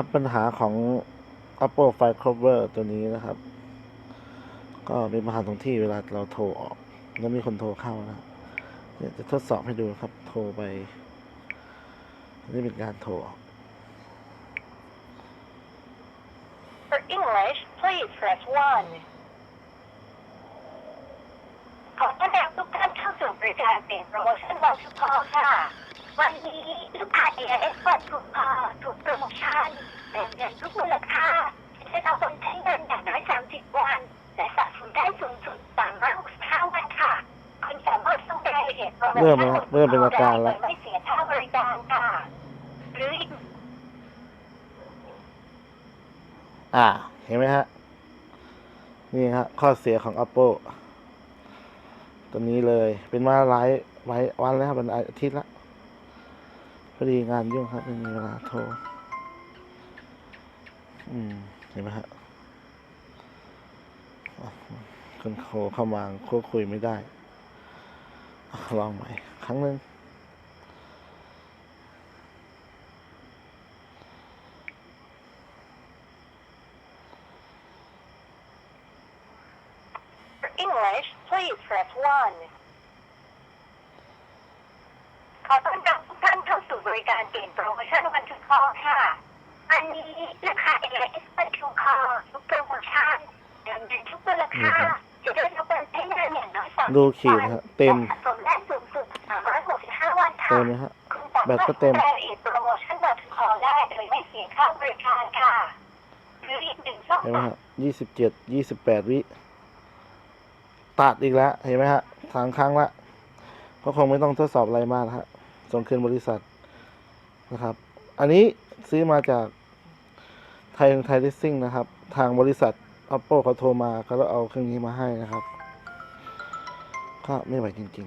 ครับปัญหาของ Apple File Cover ตัวนี้นะครับ ก็เป็นปัญหาตรงที่เวลาเราโทรออก แล้วมีคนโทรเข้านะเนี่ยจะทดสอบให้ดูครับ โทรไป นี่เป็นการโทรออก For English, please press 1. ขอต้อนรับทุกท่านเข้าสู่บริการเปลี่ยนโปรโมชั่นวันสุดพอค่ะ วันนี้ลูกค้า AIS บัตรถูกพอถูกโปรโมชั่น เป็นเงินทุกมูลค่าที่ได้รับคนใช้เงินอย่างน้อย 30 วัน และสะสมได้สูงสุด365วันค่ะคุณสามารถส่งรายละเอียดโปรโมชั่นเริ่มแล้วครับเริ่มเป็นอาการแล้วได้โดยไม่เสียค่าบริการค่ะ หรืออีกอ่า เห็นไหมฮะ นี่ฮะข้อเสียของ Apple ตัวนี้เลย เป็นมาหลายหลายวันแล้วครับเป็นอาทิตย์ละพอดีงานยุ่งครับไม่มีเวลาโทรอืมเห็นไหมฮะคนโทรเข้ามาควบคุยไม่ได้ ลองใหม่ครั้งหนึ่งขอต้อนรับทุกท่านเข้าสู่บริการเปลี่ยนโปรโมชั่นวันทุกคอค่ะ อันนี้ราคา AIS เป็นทุกคอทุกโปรโมชั่นเดิมเดินทุกมูลค่าจะได้รับการใช้งานอย่างน้อยสามดูขีดฮะเต็มและสะสมได้สูงสุด365 วันค่ะเต็มไหมฮะคุณสามารถแบตก็เต็มรายละเอียดโปรโมชั่นวันทุกคอได้โดยไม่เสียค่าบริการค่ะหรืออีกหนึ่งช่องเห็นไหมทางฮะยี่สิบเจ็ดยี่สิบแปดวิตัดอีกแล้วเห็นไหมฮะสามครั้งละก็คงไม่ต้องทดสอบอะไรมากนะฮะส่งคืนบริษัทนะครับ อันนี้ซื้อมาจาก ไทยไทยลิสซิ่งนะครับ ทางบริษัท Apple เขาโทรมาเขาแล้วเอาเครื่องนี้มาให้นะครับ ก็ไม่ไหวจริง ๆ